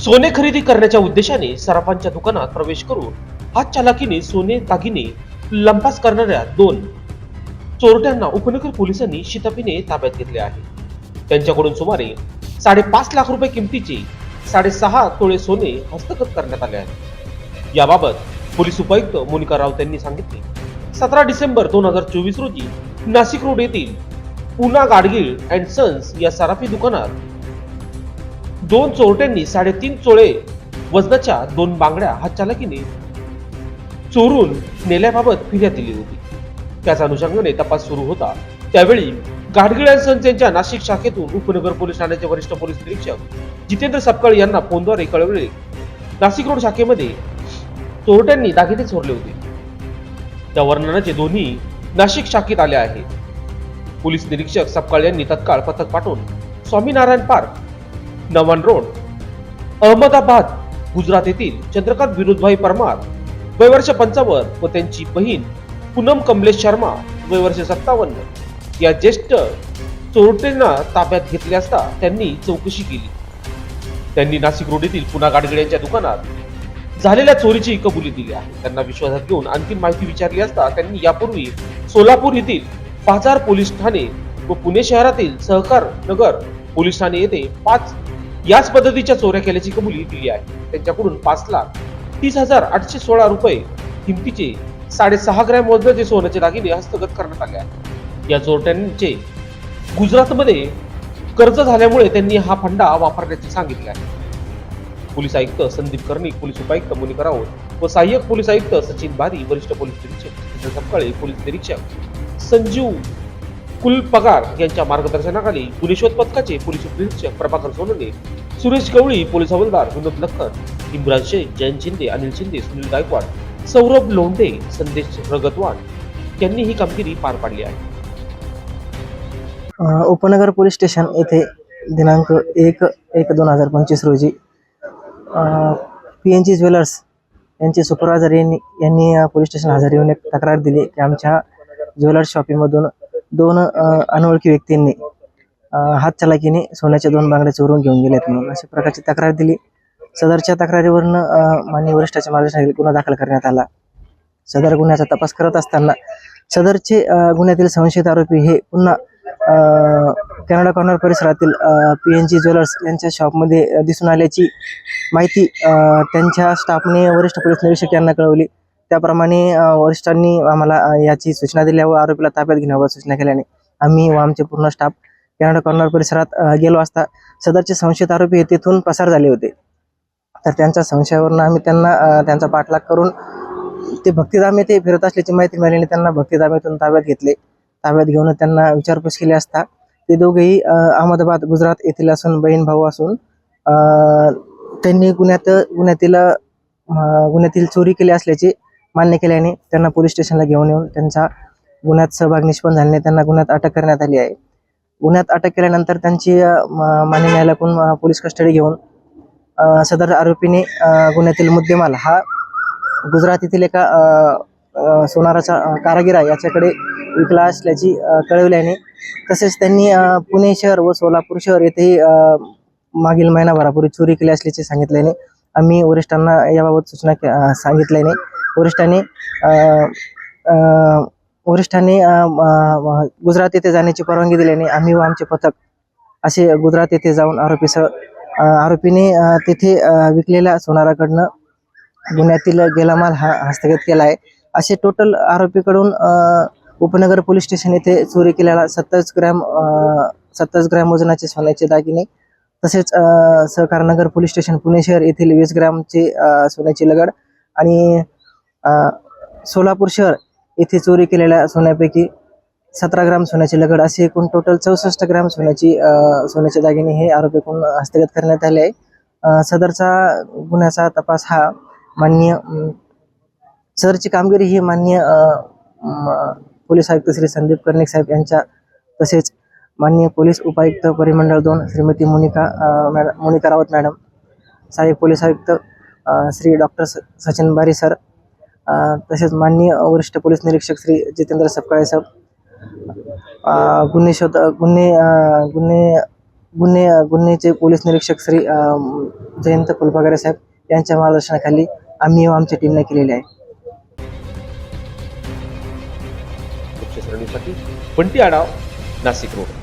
सोने खरेदी करण्याच्या उद्देशाने सराफांच्या दुकानात प्रवेश करून हात चालाकीने सोने दागिने लंपास करणाऱ्या दोन चोरट्यांना उपनगर पोलिसांनी शिताफीने ताब्यात घेतले आहे. त्यांच्याकडून सुमारे साडेपाच लाख रुपये किमतीचे साडेसहा तोळे सोने हस्तगत करण्यात आले आहे याबाबत पोलीस उपायुक्त मोनिका राऊत यांनी सांगितले सतरा डिसेंबर दोन हजार चोवीस रोजी नाशिक रोड येथील पुना गाडगीळ अँड सन्स या सराफी दुकानात दोन चोरट्यांनी साडेतीन चोळे वजनाच्या दोन बांगड्या हातचालकीने चोरून नेल्याबाबत फिर्याद दिली होती. त्याच अनुषंगाने तपास सुरू होता. त्यावेळी गाडगिळ यांच्या नाशिक शाखेतून उपनगर पोलीस ठाण्याचे वरिष्ठ पोलीस निरीक्षक जितेंद्र सपकाळ यांना फोनद्वारे कळवले. नाशिक रोड शाखेमध्ये चोरट्यांनी दागिने चोरले होते. त्या वर्णनाचे दोन्ही नाशिक शाखेत आले आहेत. पोलीस निरीक्षक सपकाळ यांनी तत्काळ पथक पाठवून स्वामीनारायण पार्क नवान रोड. अहमदाबाद गुजरात येथील चंद्रकांत विनोदभाई परमार वय वर्ष पंचावन्न व त्यांची बहीण पूनम कमलेश शर्मा वय वर्ष सत्तावन्न. या ज्येष्ठ चोरटेंना ताब्यात घेतले असता त्यांनी चौकशी केली. त्यांनी नाशिक रोड येथील पुन्हा गाडगिड्यांच्या दुकानात झालेल्या चोरीची कबुली दिली आहे. त्यांना विश्वासात घेऊन आणखी माहिती विचारली असता त्यांनी यापूर्वी सोलापूर येथील बाजार पोलीस ठाणे व पुणे शहरातील सहकार नगर पोलीस ठाणे येथे पाच याच पद्धतीच्या चोऱ्या केल्याची कबुली दिली आहे. त्यांच्याकडून पाच लाख तीस हजार आठशे सोळा रुपये किमतीचे साडेसहा ग्रॅम वजनाचे सोन्याचे दागिने हस्तगत करण्यात आले आहेत. या चोरट्यांचे गुजरातमध्ये कर्ज झाल्यामुळे त्यांनी हा फंडा वापरण्याचे सांगितले आहे. पोलीस आयुक्त संदीप कर्णिक पोलीस उपायुक्त मुनिका राऊत व सहाय्यक पोलीस आयुक्त सचिन बारी वरिष्ठ पोलीस निरीक्षक सपकाळे पोलीस निरीक्षक संजीव कुलपगार यांच्या मार्गदर्शनाखाली गुन्हे शोध पथकाचे पोलीस उपनिरीक्षक प्रभाकर सोनने सुरेश कवळी पोलीस हवालदार विनोद लखन इम्रान शेख जयंत शिंदे अनिल शिंदे सुनील गायकवाड सौरभ लोंढे संदेश रगतवान यांनी ही कामगिरी पार पाडली आहे. उपनगर पोलीस स्टेशन येथे दिनांक एक एक दोन हजार पंचवीस रोजी पी एन जी ज्वेलर्स यांचे सुपरवायझर यांनी यांनी पोलीस स्टेशन हजर येऊन एक तक्रार दिली की आमच्या ज्वेलर्स शॉपीमधून दोन अनोळखी व्यक्तींनी हात हातचलाकीने सोन्याच्या दोन बांगड्या चोरून घेऊन गेलेत म्हणून अशा प्रकारची तक्रार दिली. सदरच्या तक्रारीवरनं अ, माननीय वरिष्ठाच्या मार्गदर्शनाखाली गुन्हा दाखल करण्यात आला. सदर गुन्ह्याचा तपास करत असताना सदरचे गुन्ह्यातील संशयित आरोपी हे पुन्हा कॅनडा कॉर्नर परिसरातील पी एन जी ज्वेलर्स यांच्या शॉपमध्ये दिसून आल्याची माहिती त्यांच्या स्टाफने वरिष्ठ पोलीस निरीक्षक यांना कळवली. त्याप्रमाणे वरिष्ठांनी आम्हाला याची सूचना दिल्या व आरोपीला ताब्यात घेण्याबाबत सूचना केल्याने आम्ही व आमचे पूर्ण स्टाफ कॅनडा कॉर्नर परिसरात गेलो असता सदरचे संशयित आरोपी हे तिथून पसार झाले होते. तर त्यांच्या संशयावरून आम्ही त्यांना त्यांचा पाठलाग करून ते भक्तिधाम येथे फिरत असल्याची माहिती मिळाल्याने त्यांना भक्तिधाम येथून ताब्यात घेतले. ताब्यात घेऊन त्यांना विचारपूस केली असता ते दोघेही अहमदाबाद गुजरात येथील असून बहीण भाऊ असून अ, त्यांनी गुन्ह्यात गुन्ह्यातील गुन्ह्यातील चोरी केली असल्याचे मान्य केल्याने त्यांना पोलीस स्टेशनला घेऊन येऊन त्यांचा गुन्ह्यात सहभाग निष्पन्न झाल्याने त्यांना गुन्ह्यात अटक करण्यात आली आहे. गुन्ह्यात अटक केल्यानंतर त्यांची अ, म- मान्य न्यायालयाकडून पोलीस कस्टडी घेऊन सदर आरोपीने गुन्ह्यातील मुद्देमाल हा गुजरात येथील एका सोनाराचा कारागिरा कारागीर आहे. याच्याकडे विकला असल्याची कळवल्याने कळविल्याने तसेच त्यांनी पुणे शहर व सोलापूर शहर येथेही मागील महिनाभरापूर्वी चोरी केली असल्याचे सांगितल्याने आम्ही वरिष्ठांना याबाबत सूचना सांगितल्याने वरिष्ठांनी वरिष्ठांनी गुजरात येथे जाण्याची परवानगी दिल्याने आम्ही व आमचे पथक असे गुजरात येथे जाऊन आरोपीसह आरोपीने तेथे विकलेल्या सोनाराकडनं गुन्ह्यातील गेला माल हा हस्तगत केला आहे. असे टोटल आरोपीकडून उपनगर पोलीस स्टेशन येथे चोरी केलेला सत्तावीस ग्रॅम सत्तावीस ग्रॅम वजनाचे सोन्याचे दागिने तसेच सहकारनगर पोलीस स्टेशन पुणे शहर येथील वीस ग्रॅमचे सोन्याची लगड आणि सोलापूर शहर येथे चोरी केलेल्या सोन्यापैकी सतरा ग्राम सोन्याची लगड असे एकूण टोटल चौसष्ट ग्राम सोन्याची सोन्याचे दागिने हे आरोपीकडून हस्तगत करण्यात आले आहे सदरचा गुन्ह्याचा तपास हा माननीय सदरची कामगिरी ही मान्य पोलीस आयुक्त श्री संदीप कर्णिक साहेब यांच्या तसेच माननीय पोलीस उपायुक्त परिमंडळ दोन श्रीमती मोनिका मॅडम मोनिका रावत मॅडम सहाय्यक पोलीस आयुक्त श्री डॉक्टर सचिन बारी सर तसेच माननीय वरिष्ठ पोलीस निरीक्षक श्री जितेंद्र सपकाळे साहेब गुन्हे शोध गुन्हे गुन्हे गुन्हे गुन्हेचे पोलीस निरीक्षक श्री जयंत फुलपागरे साहेब यांच्या मार्गदर्शनाखाली आम्ही व आमच्या टीमने केलेले आहे. पक्ष आढाव बंटी नाशिक रोड.